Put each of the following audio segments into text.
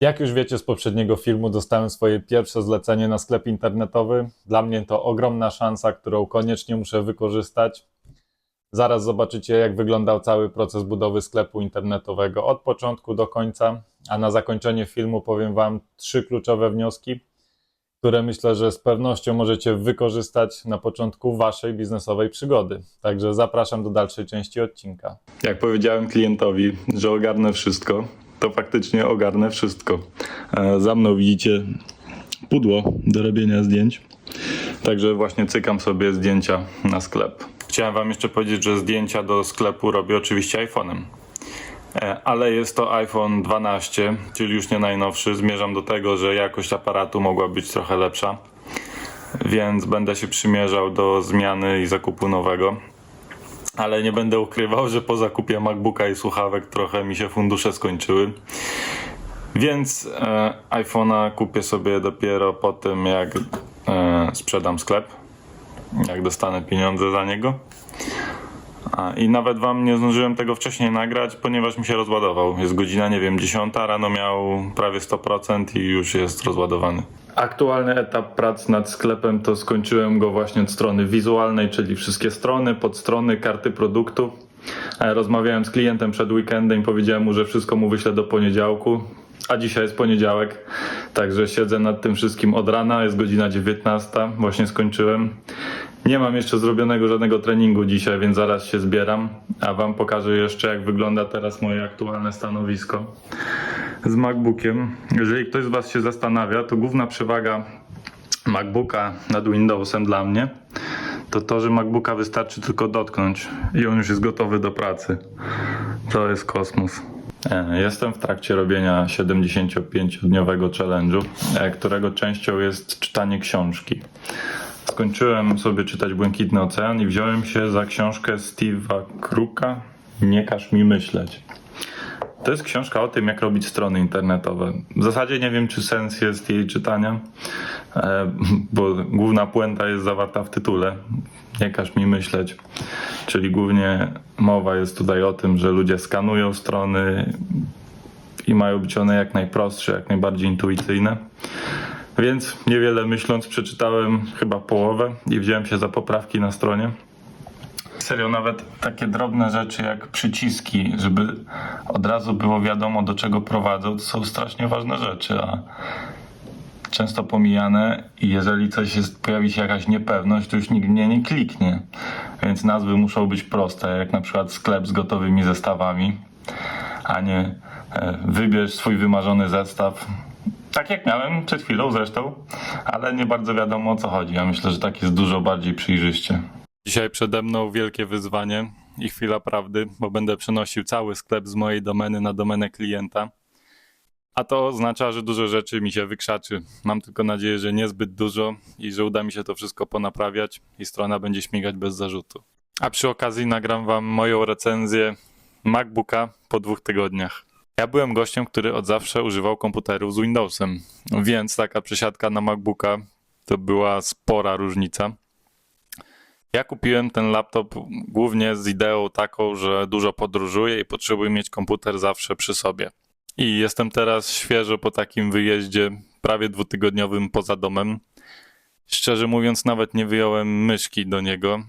Jak już wiecie z poprzedniego filmu, dostałem swoje pierwsze zlecenie na sklep internetowy. Dla mnie to ogromna szansa, którą koniecznie muszę wykorzystać. Zaraz zobaczycie, jak wyglądał cały proces budowy sklepu internetowego od początku do końca. A na zakończenie filmu powiem Wam trzy kluczowe wnioski, które myślę, że z pewnością możecie wykorzystać na początku Waszej biznesowej przygody. Także zapraszam do dalszej części odcinka. Jak powiedziałem klientowi, że ogarnę wszystko, to faktycznie ogarnę wszystko. E, Za mną widzicie pudło do robienia zdjęć. Także właśnie cykam sobie zdjęcia na sklep. Chciałem Wam jeszcze powiedzieć, że zdjęcia do sklepu robię oczywiście iPhone'em. E, Ale jest to iPhone 12, czyli już nie najnowszy. Zmierzam do tego, że jakość aparatu mogła być trochę lepsza, więc będę się przymierzał do zmiany i zakupu nowego. Ale nie będę ukrywał, że po zakupie MacBooka i słuchawek trochę mi się fundusze skończyły. Więc e, iPhone'a kupię sobie dopiero po tym, jak e, sprzedam sklep, jak dostanę pieniądze za niego. A, I nawet wam nie zdążyłem tego wcześniej nagrać, ponieważ mi się rozładował. Jest godzina, nie wiem, 10, rano miał prawie 100% i już jest rozładowany. Aktualny etap prac nad sklepem to skończyłem go właśnie od strony wizualnej, czyli wszystkie strony, podstrony, karty produktu. E, Rozmawiałem z klientem przed weekendem i powiedziałem mu, że wszystko mu wyślę do poniedziałku. A dzisiaj jest poniedziałek, także siedzę nad tym wszystkim od rana, jest godzina 19, właśnie skończyłem. Nie mam jeszcze zrobionego żadnego treningu dzisiaj, więc zaraz się zbieram, a Wam pokażę jeszcze, jak wygląda teraz moje aktualne stanowisko z MacBookiem. Jeżeli ktoś z Was się zastanawia, to główna przewaga MacBooka nad Windowsem dla mnie to to, że MacBooka wystarczy tylko dotknąć i on już jest gotowy do pracy. To jest kosmos. E, Jestem w trakcie robienia 75-dniowego challenge'u, e, którego częścią jest czytanie książki. Skończyłem sobie czytać Błękitny Ocean i wziąłem się za książkę Steve'a Krooka Nie każ mi myśleć. To jest książka o tym, jak robić strony internetowe. W zasadzie nie wiem, czy sens jest jej czytania, e, bo główna puenta jest zawarta w tytule. Nie każ mi myśleć. Czyli głównie mowa jest tutaj o tym, że ludzie skanują strony i mają być one jak najprostsze, jak najbardziej intuicyjne. Więc niewiele myśląc, przeczytałem chyba połowę i wziąłem się za poprawki na stronie. Serio, nawet takie drobne rzeczy jak przyciski, żeby od razu było wiadomo do czego prowadzą, to są strasznie ważne rzeczy, a często pomijane i jeżeli coś jest, pojawi się jakaś niepewność, to już nikt mnie nie kliknie. Więc nazwy muszą być proste, jak na przykład sklep z gotowymi zestawami, a nie e, wybierz swój wymarzony zestaw. Tak jak miałem przed chwilą zresztą, ale nie bardzo wiadomo o co chodzi. Ja myślę, że tak jest dużo bardziej przejrzyście. Dzisiaj przede mną wielkie wyzwanie i chwila prawdy, bo będę przenosił cały sklep z mojej domeny na domenę klienta. A to oznacza, że dużo rzeczy mi się wykrzaczy. Mam tylko nadzieję, że niezbyt dużo i że uda mi się to wszystko ponaprawiać i strona będzie śmigać bez zarzutu. A przy okazji nagram wam moją recenzję MacBooka po dwóch tygodniach. Ja byłem gościem, który od zawsze używał komputerów z Windowsem, więc taka przesiadka na MacBooka to była spora różnica. Ja kupiłem ten laptop głównie z ideą taką, że dużo podróżuję i potrzebuję mieć komputer zawsze przy sobie. I jestem teraz świeżo po takim wyjeździe, prawie dwutygodniowym poza domem. Szczerze mówiąc, nawet nie wyjąłem myszki do niego.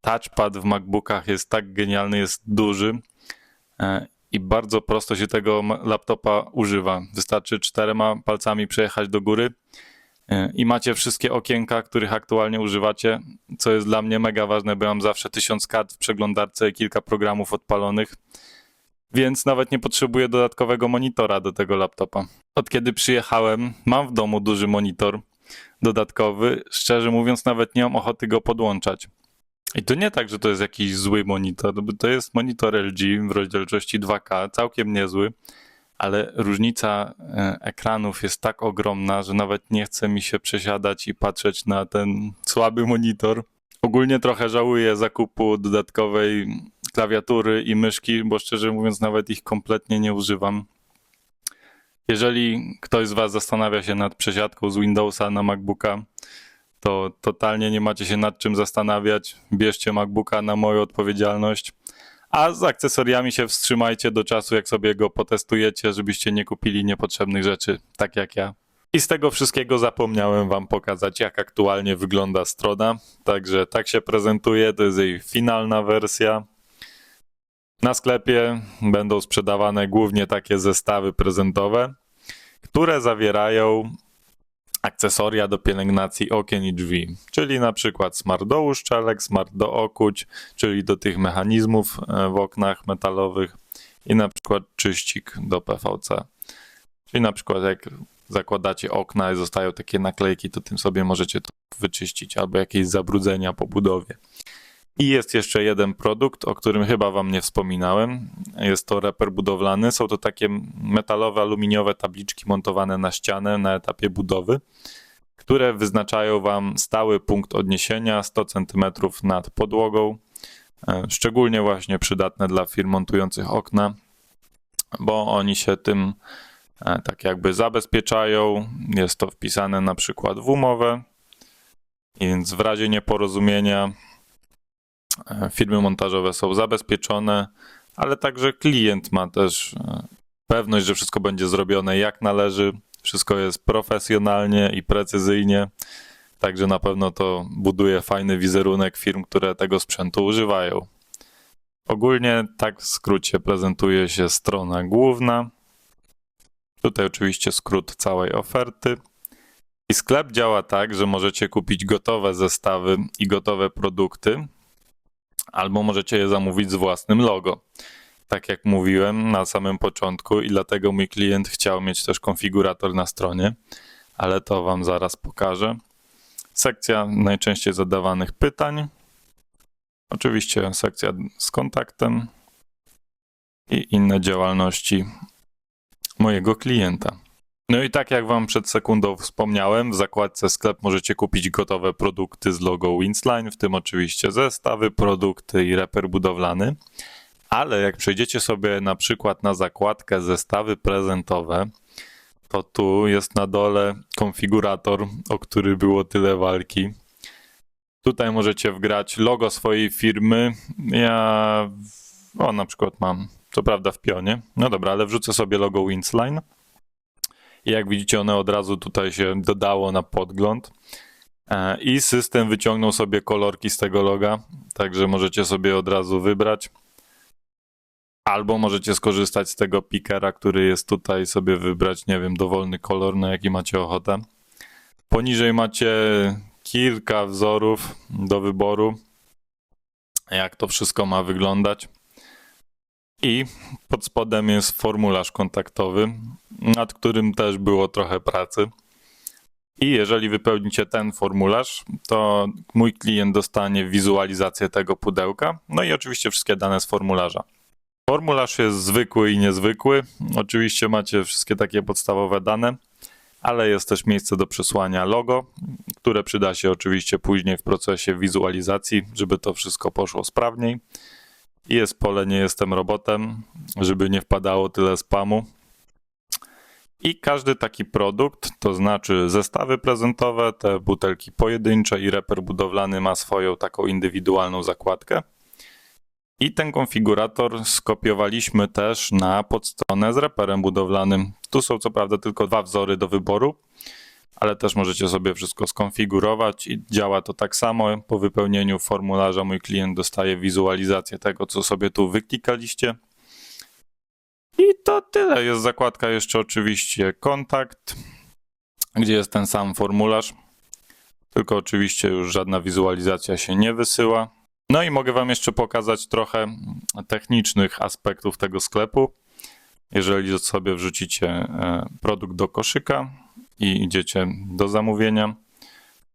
Touchpad w MacBookach jest tak genialny, jest duży e, i bardzo prosto się tego laptopa używa. Wystarczy czterema palcami przejechać do góry e, i macie wszystkie okienka, których aktualnie używacie, co jest dla mnie mega ważne, bo mam zawsze tysiąc kart w przeglądarce i kilka programów odpalonych, więc nawet nie potrzebuję dodatkowego monitora do tego laptopa. Od kiedy przyjechałem, mam w domu duży monitor dodatkowy. Szczerze mówiąc, nawet nie mam ochoty go podłączać. I to nie tak, że to jest jakiś zły monitor, bo to jest monitor LG w rozdzielczości 2K, całkiem niezły, ale różnica e, ekranów jest tak ogromna, że nawet nie chce mi się przesiadać i patrzeć na ten słaby monitor. Ogólnie trochę żałuję zakupu dodatkowej klawiatury i myszki, bo szczerze mówiąc nawet ich kompletnie nie używam. Jeżeli ktoś z Was zastanawia się nad przesiadką z Windowsa na MacBooka, to totalnie nie macie się nad czym zastanawiać. Bierzcie MacBooka na moją odpowiedzialność, A z akcesoriami się wstrzymajcie do czasu, jak sobie go potestujecie, żebyście nie kupili niepotrzebnych rzeczy, tak jak ja. I z tego wszystkiego zapomniałem Wam pokazać, jak aktualnie wygląda strona. Także tak się prezentuje, to jest jej finalna wersja. Na sklepie będą sprzedawane głównie takie zestawy prezentowe, które zawierają akcesoria do pielęgnacji okien i drzwi, czyli na przykład smart do uszczelek, smart do okuć, czyli do tych mechanizmów e, w oknach metalowych i na przykład czyścik do PVC. Czyli na przykład jak zakładacie okna i zostają takie naklejki, to tym sobie możecie to wyczyścić albo jakieś zabrudzenia po budowie. I jest jeszcze jeden produkt, o którym chyba Wam nie wspominałem. Jest to reper budowlany. Są to takie metalowe, aluminiowe tabliczki montowane na ścianę na etapie budowy, które wyznaczają Wam stały punkt odniesienia 100 cm nad podłogą. E, Szczególnie właśnie przydatne dla firm montujących okna, bo oni się tym e, tak jakby zabezpieczają. Jest to wpisane na przykład w umowę, więc w razie nieporozumienia firmy montażowe są zabezpieczone, ale także klient ma też e, pewność, że wszystko będzie zrobione jak należy, wszystko jest profesjonalnie i precyzyjnie. Także na pewno to buduje fajny wizerunek firm, które tego sprzętu używają. Ogólnie tak w skrócie prezentuje się strona główna. Tutaj oczywiście skrót całej oferty. I sklep działa tak, że możecie kupić gotowe zestawy i gotowe produkty, albo możecie je zamówić z własnym logo. Tak jak mówiłem na samym początku, i dlatego mój klient chciał mieć też konfigurator na stronie, ale to Wam zaraz pokażę. Sekcja najczęściej zadawanych pytań. Oczywiście sekcja z kontaktem i inne działalności mojego klienta. No i tak jak Wam przed sekundą wspomniałem, w zakładce sklep możecie kupić gotowe produkty z logo Winsline, w tym oczywiście zestawy, produkty i reper budowlany. Ale jak przejdziecie sobie na przykład na zakładkę zestawy prezentowe, to tu jest na dole konfigurator, o który było tyle walki. Tutaj możecie wgrać logo swojej firmy. Ja o, na przykład mam, co prawda w pionie. No dobra, ale wrzucę sobie logo Winsline. I jak widzicie, one od razu tutaj się dodało na podgląd. E, I system wyciągnął sobie kolorki z tego loga, także możecie sobie od razu wybrać. Albo możecie skorzystać z tego pikera, który jest tutaj, sobie wybrać, nie wiem, dowolny kolor, na jaki macie ochotę. Poniżej macie kilka wzorów do wyboru, jak to wszystko ma wyglądać. I pod spodem jest formularz kontaktowy, nad którym też było trochę pracy. I jeżeli wypełnicie ten formularz, to mój klient dostanie wizualizację tego pudełka, no i oczywiście wszystkie dane z formularza. Formularz jest zwykły i niezwykły. Oczywiście macie wszystkie takie podstawowe dane, ale jest też miejsce do przesłania logo, które przyda się oczywiście później w procesie wizualizacji, żeby to wszystko poszło sprawniej. Jest pole nie jestem robotem, żeby nie wpadało tyle spamu. I każdy taki produkt, to znaczy zestawy prezentowe, te butelki pojedyncze i reper budowlany ma swoją taką indywidualną zakładkę. I ten konfigurator skopiowaliśmy też na podstronę z reperem budowlanym. Tu są co prawda tylko dwa wzory do wyboru, ale też możecie sobie wszystko skonfigurować i działa to tak samo. Po wypełnieniu formularza mój klient dostaje wizualizację tego, co sobie tu wyklikaliście. I to tyle. Jest zakładka jeszcze oczywiście kontakt, gdzie jest ten sam formularz. Tylko oczywiście już żadna wizualizacja się nie wysyła. No i mogę Wam jeszcze pokazać trochę technicznych aspektów tego sklepu. Jeżeli sobie wrzucicie e, produkt do koszyka i idziecie do zamówienia,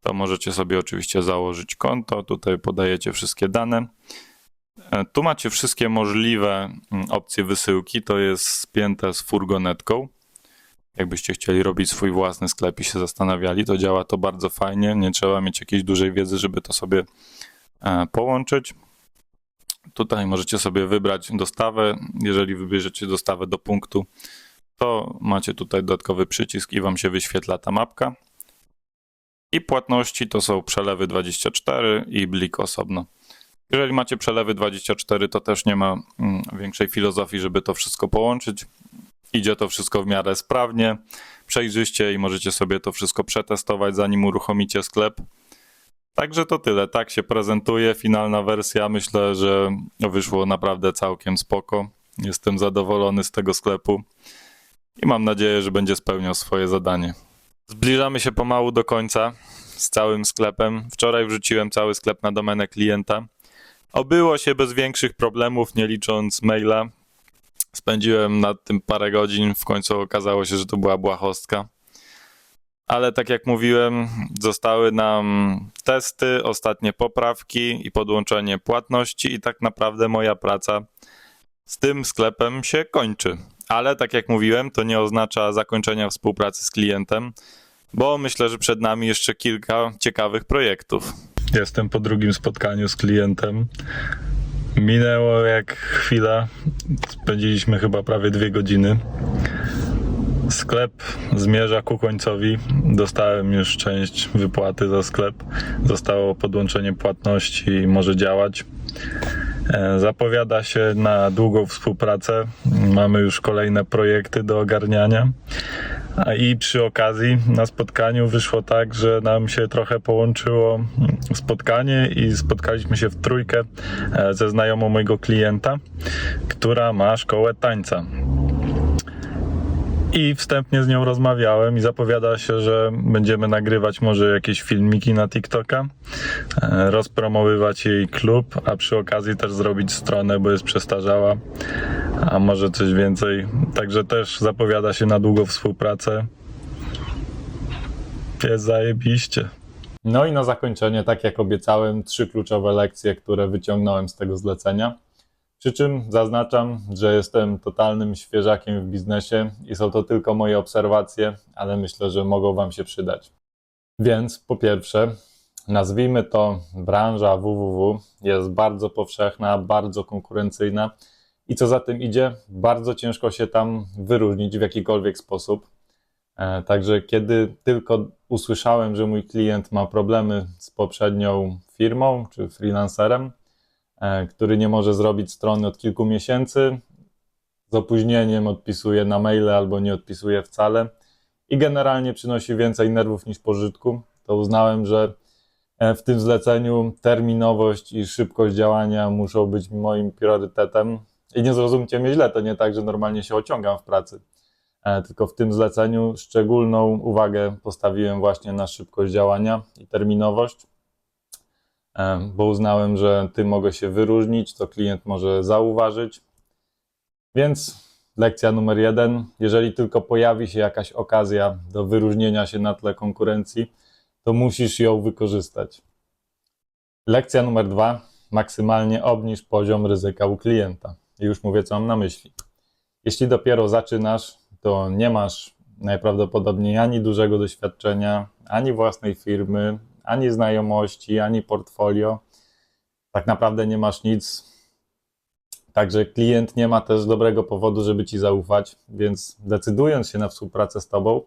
to możecie sobie oczywiście założyć konto. Tutaj podajecie wszystkie dane. E, Tu macie wszystkie możliwe mm, opcje wysyłki. To jest spięte z furgonetką. Jakbyście chcieli robić swój własny sklep i się zastanawiali, to działa to bardzo fajnie. Nie trzeba mieć jakiejś dużej wiedzy, żeby to sobie e, połączyć. Tutaj możecie sobie wybrać dostawę. Jeżeli wybierzecie dostawę do punktu, to macie tutaj dodatkowy przycisk i Wam się wyświetla ta mapka. I płatności to są przelewy 24 i blik osobno. Jeżeli macie przelewy 24, to też nie ma mm, większej filozofii, żeby to wszystko połączyć. Idzie to wszystko w miarę sprawnie, przejrzyście i możecie sobie to wszystko przetestować, zanim uruchomicie sklep. Także to tyle. Tak się prezentuje finalna wersja. Myślę, że wyszło naprawdę całkiem spoko. Jestem zadowolony z tego sklepu i mam nadzieję, że będzie spełniał swoje zadanie. Zbliżamy się pomału do końca z całym sklepem. Wczoraj wrzuciłem cały sklep na domenę klienta. Obyło się bez większych problemów, nie licząc maila. Spędziłem nad tym parę godzin, w końcu okazało się, że to była błahostka. Ale tak jak mówiłem, zostały nam testy, ostatnie poprawki i podłączenie płatności i tak naprawdę moja praca z tym sklepem się kończy. Ale tak jak mówiłem, to nie oznacza zakończenia współpracy z klientem, bo myślę, że przed nami jeszcze kilka ciekawych projektów. Jestem po drugim spotkaniu z klientem. Minęło jak chwila. Spędziliśmy chyba prawie dwie godziny. Sklep zmierza ku końcowi. Dostałem już część wypłaty za sklep. Zostało podłączenie płatności i może działać. E, Zapowiada się na długą współpracę. Mamy już kolejne projekty do ogarniania. I przy okazji na spotkaniu wyszło tak, że nam się trochę połączyło spotkanie i spotkaliśmy się w trójkę e, ze znajomą mojego klienta, która ma szkołę tańca. I wstępnie z nią rozmawiałem i zapowiada się, że będziemy nagrywać może jakieś filmiki na TikToka, e, rozpromowywać jej klub, a przy okazji też zrobić stronę, bo jest przestarzała, a może coś więcej. Także też zapowiada się na długo współpracę. Jest zajebiście. No i na zakończenie, tak jak obiecałem, trzy kluczowe lekcje, które wyciągnąłem z tego zlecenia. Przy czym zaznaczam, że jestem totalnym świeżakiem w biznesie i są to tylko moje obserwacje, ale myślę, że mogą Wam się przydać. Więc po pierwsze, nazwijmy to branża www jest bardzo powszechna, bardzo konkurencyjna i co za tym idzie, bardzo ciężko się tam wyróżnić w jakikolwiek sposób. E, Także kiedy tylko usłyszałem, że mój klient ma problemy z poprzednią firmą czy freelancerem, który nie może zrobić strony od kilku miesięcy, z opóźnieniem odpisuje na maile albo nie odpisuje wcale i generalnie przynosi więcej nerwów niż pożytku, to uznałem, że e, w tym zleceniu terminowość i szybkość działania muszą być moim priorytetem. I nie zrozumcie mnie źle, to nie tak, że normalnie się ociągam w pracy. E, Tylko w tym zleceniu szczególną uwagę postawiłem właśnie na szybkość działania i terminowość, e, bo uznałem, że tym mogę się wyróżnić, to klient może zauważyć. Więc lekcja numer jeden: jeżeli tylko pojawi się jakaś okazja do wyróżnienia się na tle konkurencji, to musisz ją wykorzystać. Lekcja numer dwa: maksymalnie obniż poziom ryzyka u klienta. I już mówię, co mam na myśli. Jeśli dopiero zaczynasz, to nie masz najprawdopodobniej ani dużego doświadczenia, ani własnej firmy, ani znajomości, ani portfolio. Tak naprawdę nie masz nic. Także klient nie ma też dobrego powodu, żeby ci zaufać, więc decydując się na współpracę z tobą,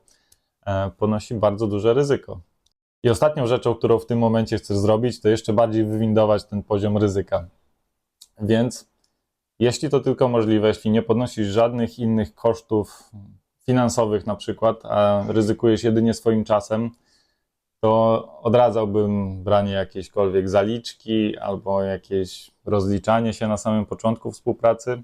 e, ponosi bardzo duże ryzyko. I ostatnią rzeczą, którą w tym momencie chcesz zrobić, to jeszcze bardziej wywindować ten poziom ryzyka. Więc jeśli to tylko możliwe, jeśli nie podnosisz żadnych innych kosztów finansowych na przykład, a ryzykujesz jedynie swoim czasem, to odradzałbym branie jakiejśkolwiek zaliczki albo jakieś rozliczanie się na samym początku współpracy.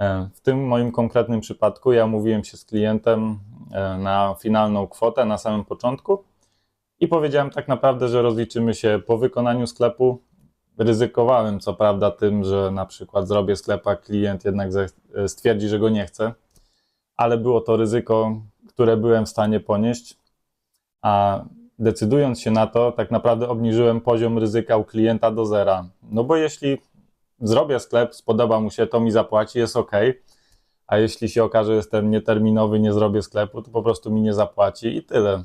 E, W tym moim konkretnym przypadku ja umówiłem się z klientem e, na finalną kwotę na samym początku i powiedziałem tak naprawdę, że rozliczymy się po wykonaniu sklepu. Ryzykowałem co prawda tym, że na przykład zrobię sklep, a klient jednak ze- stwierdzi, że go nie chce, ale było to ryzyko, które byłem w stanie ponieść, a decydując się na to, tak naprawdę obniżyłem poziom ryzyka u klienta do zera. No bo jeśli zrobię sklep, spodoba mu się, to mi zapłaci, jest ok. A jeśli się okaże, że jestem nieterminowy, nie zrobię sklepu, to po prostu mi nie zapłaci i tyle.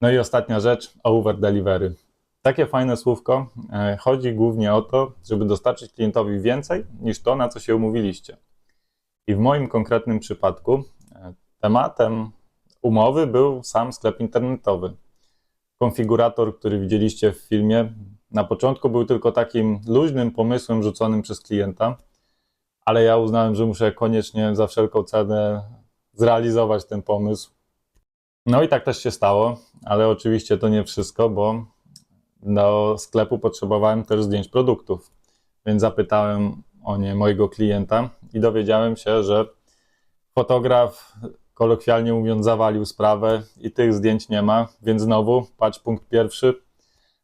No i ostatnia rzecz, over delivery. Takie fajne słówko. E, Chodzi głównie o to, żeby dostarczyć klientowi więcej niż to, na co się umówiliście. I w moim konkretnym przypadku e, tematem umowy był sam sklep internetowy. Konfigurator, który widzieliście w filmie, na początku był tylko takim luźnym pomysłem rzuconym przez klienta, ale ja uznałem, że muszę koniecznie za wszelką cenę zrealizować ten pomysł. No i tak też się stało, ale oczywiście to nie wszystko, bo do sklepu potrzebowałem też zdjęć produktów, więc zapytałem o nie mojego klienta i dowiedziałem się, że fotograf, kolokwialnie mówiąc, zawalił sprawę i tych zdjęć nie ma, więc znowu, patrz punkt pierwszy,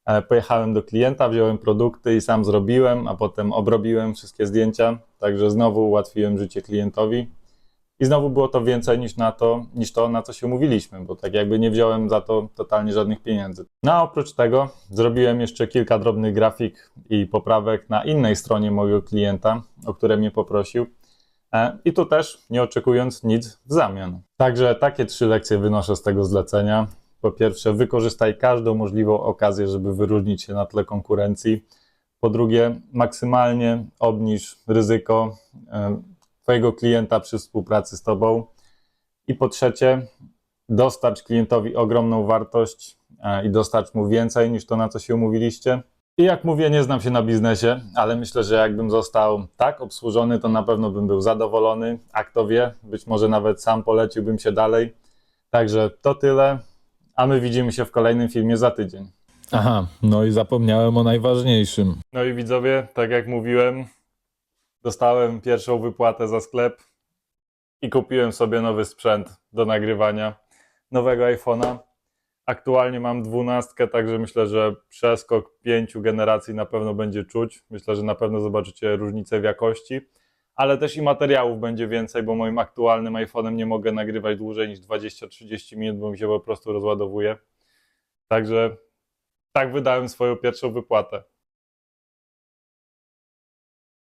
e, pojechałem do klienta, wziąłem produkty i sam zrobiłem, a potem obrobiłem wszystkie zdjęcia, także znowu ułatwiłem życie klientowi. I znowu było to więcej niż na to, niż to, na co się umówiliśmy, bo tak jakby nie wziąłem za to totalnie żadnych pieniędzy. No a oprócz tego zrobiłem jeszcze kilka drobnych grafik i poprawek na innej stronie mojego klienta, o które mnie poprosił. E, I tu też nie oczekując nic w zamian. Także takie trzy lekcje wynoszę z tego zlecenia. Po pierwsze, wykorzystaj każdą możliwą okazję, żeby wyróżnić się na tle konkurencji. Po drugie, maksymalnie obniż ryzyko e, Twojego klienta przy współpracy z Tobą. I po trzecie, dostarcz klientowi ogromną wartość e, i dostarcz mu więcej niż to, na co się umówiliście. I jak mówię, nie znam się na biznesie, ale myślę, że jakbym został tak obsłużony, to na pewno bym był zadowolony. A kto wie, być może nawet sam poleciłbym się dalej. Także to tyle, a my widzimy się w kolejnym filmie za tydzień. Aha, no i zapomniałem o najważniejszym. No i widzowie, tak jak mówiłem, dostałem pierwszą wypłatę za sklep i kupiłem sobie nowy sprzęt do nagrywania, nowego iPhone'a. Aktualnie mam dwunastkę, także myślę, że przeskok pięciu generacji na pewno będzie czuć. Myślę, że na pewno zobaczycie różnicę w jakości, ale też i materiałów będzie więcej, bo moim aktualnym iPhone'em nie mogę nagrywać dłużej niż 20-30 minut, bo mi się po prostu rozładowuje. Także tak wydałem swoją pierwszą wypłatę.